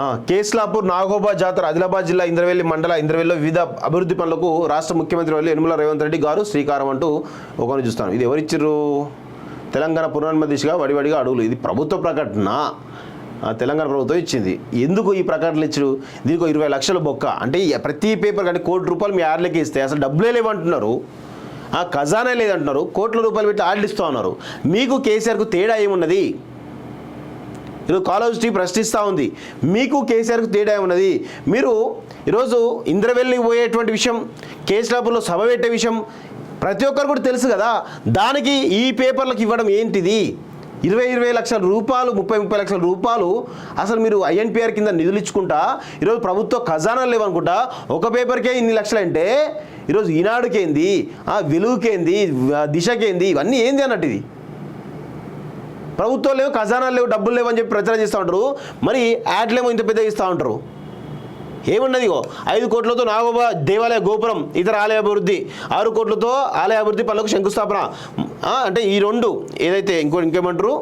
ఆ, కేస్లాపూర్ నాగోబా జాతర ఆదిలాబాద్ జిల్లా ఇంద్రవెల్లి మండల ఇంద్రవెల్లిలో వివిధ అభివృద్ధి పనులకు రాష్ట్ర ముఖ్యమంత్రి వల్ల యనుమల రేవంత్ రెడ్డి గారు శ్రీకారం అంటూ ఒకరిని చూస్తాను ఇది ఎవరిచ్చిర్రు? తెలంగాణ పునర్నిర్మాణ దిశగా వడివడిగా అడుగులు. ఇది ప్రభుత్వ ప్రకటన. తెలంగాణ ప్రభుత్వం ఇచ్చింది. ఎందుకు ఈ ప్రకటనలు ఇచ్చారు దీనికి ఇరవై లక్షల బొక్క. అంటే ప్రతి పేపర్ కానీ కోటి రూపాయలు మీ ఆర్లకి ఇస్తే అసలు డబ్బులే లేవంటున్నారు. ఖజానా లేదంటున్నారు. కోట్ల రూపాయలు పెట్టి ఆర్డర్ ఇస్తూ ఉన్నారు. మీకు కేసీఆర్కు తేడా ఏమున్నది? ఈరోజు కాలేజ్ టీ ప్రశ్నిస్తూ ఉంది. మీకు కేసీఆర్కు తేడా ఉన్నది మీరు ఈరోజు ఇంద్రవెల్లి పోయేటువంటి విషయం కేసులాపుల్లో సభ పెట్టే విషయం ప్రతి ఒక్కరు కూడా తెలుసు కదా. దానికి ఈ పేపర్లకు ఇవ్వడం ఏంటిది? ఇరవై ఇరవై లక్షల రూపాయలు ముప్పై ముప్పై లక్షల రూపాయలు అసలు మీరు ఐఎన్పిఆర్ కింద నిధులు ఇచ్చుకుంటా ఈరోజు ప్రభుత్వ ఖజానాలు లేవనుకుంటా ఒక పేపర్కే ఇన్ని లక్షలు అంటే ఈరోజు ఈనాడుకేంది? ఆ వెలుగుకేంది? దిశకేంది? ఇవన్నీ ఏంది అన్నట్టు ఇది? ప్రభుత్వం లేవు ఖజానాలు లేవు డబ్బులు లేవు అని చెప్పి ప్రచారం చేస్తూ ఉంటారు. మరి యాడ్లేమో ఇంత పెద్ద ఇస్తూ ఉంటారు. ఏమున్నదిగో ఐదు కోట్లతో నాగోబా దేవాలయ గోపురం ఇతర ఆలయ అభివృద్ధి ఆరు కోట్లతో ఆలయ అభివృద్ధి పనులకు శంకుస్థాపన. అంటే ఈ రెండు ఏదైతే ఇంకో ఇంకేమంటారు?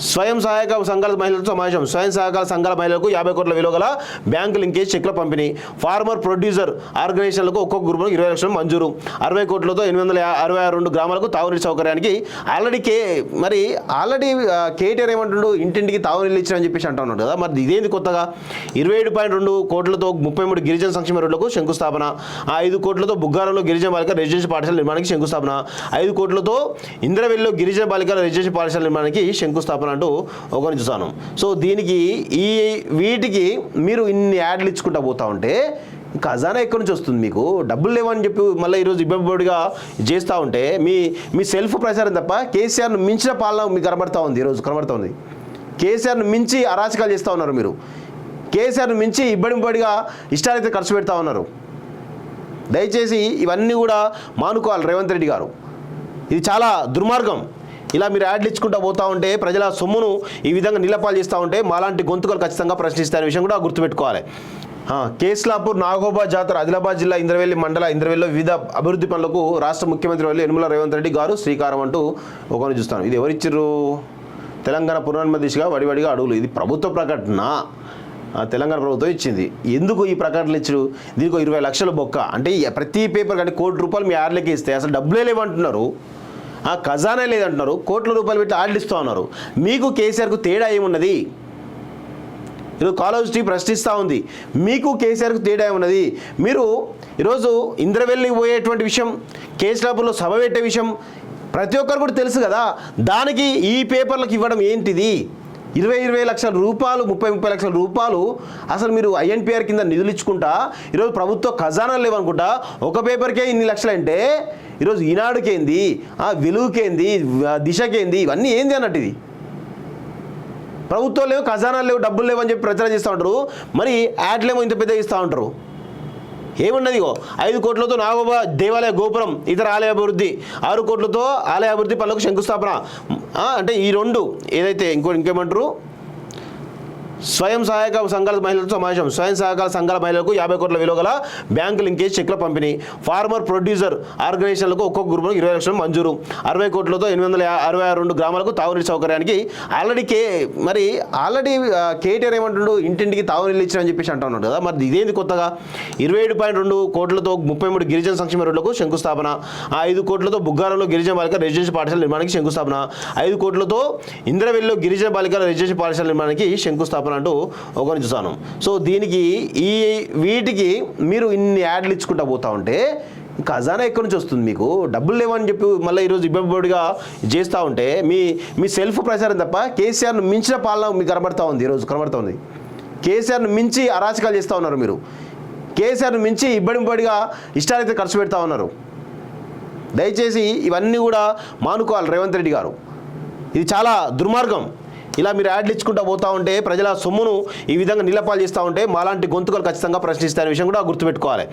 స్వయం సహాయక సంఘాల మహిళలతో సమావేశం. స్వయం సహాయక సంఘాల మహిళలకు యాభై కోట్ల విలువ గల బ్యాంకు లింకేజ్ చెక్ల పంపిణీ. ఫార్మర్ ప్రొడ్యూసర్ ఆర్గనైజేషన్లకు ఒక్కొక్క గ్రూపులో ఇరవై లక్షలు మంజూరు. అరవై కోట్లతో ఎనిమిది వందల అరవై ఆరు రెండు గ్రామాలకు తాగునీటి సౌకర్యానికి ఆల్రెడీ కే మరి ఆల్రెడీ కేటీఆర్ ఏమంటుండు? ఇంటింటికి తాగునీళ్ళు ఇచ్చారని చెప్పేసి అంటున్నాడు కదా. మరి ఇదేంది కొత్తగా? ఇరవై ఏడు పాయింట్ రెండు కోట్లతో ముప్పై మూడు గిరిజన సంక్షేమ రోడ్లకు శంకుస్థాపన. ఐదు కోట్లతో బుగ్గారంలో గిరిజన బాలిక రెసిడెన్షియల్ పాఠశాల నిర్మాణానికి శంకుస్థాపన. ఐదు కోట్లతో ఇంద్రవెల్లిలో గిరిజన బాలికల రెసిడెన్షియల్ పాఠశాల నిర్మాణానికి శంకుస్థాపన. అంటూ ఒకరిని చూసాను సో దీనికి ఈ వీటికి మీరు ఇన్ని యాడ్లు ఇచ్చుకుంటా పోతా ఉంటే ఖజానా ఎక్కడి నుంచి వస్తుంది మీకు? డబ్బులు లేవని చెప్పి మళ్ళీ ఈరోజు ఇబ్బందిగా చేస్తూ ఉంటే మీ మీ సెల్ఫ్ ప్రచారం తప్ప కేసీఆర్ను మించిన పాలన మీకు కనబడతా ఉంది ఈరోజు కనబడతా ఉంది. కేసీఆర్ను మించి అరాచకాలు చేస్తూ ఉన్నారు మీరు. కేసీఆర్ను మించి ఇబ్బడిబడిగా ఇష్టాలైతే ఖర్చు పెడతా ఉన్నారు. దయచేసి ఇవన్నీ కూడా మానుకోవాలి రేవంత్ రెడ్డి గారు. ఇది చాలా దుర్మార్గం. ఇలా మీరు యాడ్లు ఇచ్చుకుంటూ పోతా ఉంటే ప్రజల సొమ్మును ఈ విధంగా నిలపాలు చేస్తూ ఉంటే మాలాంటి గొంతుకలు ఖచ్చితంగా ప్రశ్నిస్తారనే విషయం కూడా గుర్తుపెట్టుకోవాలి. కేస్లాపూర్ నాగోబా జాతర ఆదిలాబాద్ జిల్లా ఇంద్రవెల్లి మండల ఇంద్రవెల్లిలో వివిధ అభివృద్ధి పనులకు రాష్ట్ర ముఖ్యమంత్రి వల్లి యనుమల రేవంత్ రెడ్డి గారు శ్రీకారం అంటూ ఒకరిని చూస్తాను. ఇది ఎవరిచ్చిర్రు? తెలంగాణ పునర్నిర్మాణ దిశగా వడివడిగా అడుగులు. ఇది ప్రభుత్వ ప్రకటన. తెలంగాణ ప్రభుత్వం ఇచ్చింది. ఎందుకు ఈ ప్రకటనలు ఇచ్చారు దీనికి ఇరవై లక్షల బొక్క. అంటే ప్రతి పేపర్ కానీ కోటి రూపాయలు మీ ఆర్లకి ఇస్తే అసలు డబ్బులే లేవంటున్నారు. ఆ ఖజానా లేదంటున్నారు. కోట్ల రూపాయలు పెట్టి ఆడిస్తూ ఉన్నారు. మీకు కేసీఆర్కు తేడా ఏమున్నది? ఈరోజు కాలేజీ ప్రశ్నిస్తూ ఉంది. మీకు కేసీఆర్కు తేడా ఉన్నది మీరు ఈరోజు ఇంద్రవెల్లి పోయేటువంటి విషయం కేసులాపుల్లో సభ పెట్టే విషయం ప్రతి ఒక్కరు కూడా తెలుసు కదా. దానికి ఈ పేపర్లకు ఇవ్వడం ఏంటిది? ఇరవై ఇరవై లక్షల రూపాయలు ముప్పై ముప్పై లక్షల రూపాయలు అసలు మీరు ఐఎన్పిఆర్ కింద నిధులు ఇచ్చుకుంటా ఈరోజు ప్రభుత్వ ఖజానాలు లేవనుకుంటా ఒక పేపర్కే ఇన్ని లక్షలు అంటే ఈరోజు ఈనాడుకేంది? ఆ వెలుగుకేంది? దిశకేంది? ఇవన్నీ ఏంది అన్నట్టు ఇది? ప్రభుత్వం లేవు ఖజానాలు లేవు డబ్బులు లేవు అని చెప్పి ప్రచారం చేస్తూ ఉంటారు. మరి యాడ్లేమో ఇంత పెద్ద ఇస్తూ ఉంటారు. ఏమున్నది ఇగో ఐదు కోట్లతో నాగోబా దేవాలయ గోపురం ఇతర ఆలయ అభివృద్ధి ఆరు కోట్లతో ఆలయ అభివృద్ధి పనులకు శంకుస్థాపన. అంటే ఈ రెండు ఏదైతే ఇంకో ఇంకేమంటారు? స్వయం సహాయక సంఘాల మహిళలతో సమావేశం. స్వయం సహకార సంఘాల మహిళలకు యాభై కోట్ల విలువ గల బ్యాంకు లింకేజ్ చెక్ల పంపిణీ. ఫార్మర్ ప్రొడ్యూసర్ ఆర్గనైజేషన్లకు ఒక్కొక్క గ్రూపులకు ఇరవై లక్షలు మంజూరు. అరవై కోట్లతో ఎనిమిది వందల అరవై రెండు గ్రామాలకు తాగునీటి సౌకర్యానికి ఆల్రెడీ కే మరి ఆల్రెడీ కేటీఆర్ ఏమంటుండు ఇంటింటికి తాగునీళ్ళు ఇచ్చారని చెప్పేసి అంటున్నాడు కదా. మరి ఇదేంది కొత్తగా? ఇరవై ఏడు పాయింట్ రెండు కోట్లతో ముప్పై మూడు గిరిజన సంక్షేమ రోడ్లకు శంకుస్థాపన. ఐదు కోట్లతో బుగ్గారంలో గిరిజన బాలిక రెసిడెన్షియల్ పాఠశాల నిర్మాణానికి శంకుస్థాపన. ఐదు కోట్లతో ఇంద్రవెల్లిలో గిరిజన బాలికల రెసిడెన్షియల్ పాఠశాల నిర్మాణానికి శంకుస్థాపన. అంటూ ఒకరిని చూసాను సో దీనికి ఈ వీటికి మీరు ఇన్ని యాడ్లు ఇచ్చుకుంటా పోతా ఉంటే ఖజానా ఎక్కడి నుంచి వస్తుంది మీకు? డబ్బులు లేవని చెప్పి మళ్ళీ ఈరోజు ఇబ్బందిగా చేస్తూ ఉంటే మీ మీ సెల్ఫ్ ప్రచారం తప్ప కేసీఆర్ను మించిన పాలన మీకు కనబడతా ఉంది ఈరోజు కనబడతా ఉంది. కేసీఆర్ను మించి అరాచకాలు చేస్తూ ఉన్నారు మీరు. కేసీఆర్ను మించి ఇబ్బడిబడిగా ఇష్టాలైతే ఖర్చు పెడతా ఉన్నారు. దయచేసి ఇవన్నీ కూడా మానుకోవాలి రేవంత్ రెడ్డి గారు. ఇది చాలా దుర్మార్గం. ఇలా మీరు యాడ్లు ఇచ్చుకుంటూ పోతూ ఉంటే ప్రజల సొమ్మును ఈ విధంగా నిలపాలు చేస్తూ ఉంటే మాలాంటి గొంతుకలు ఖచ్చితంగా ప్రశ్నిస్తారనే విషయం కూడా గుర్తుపెట్టుకోవాలి.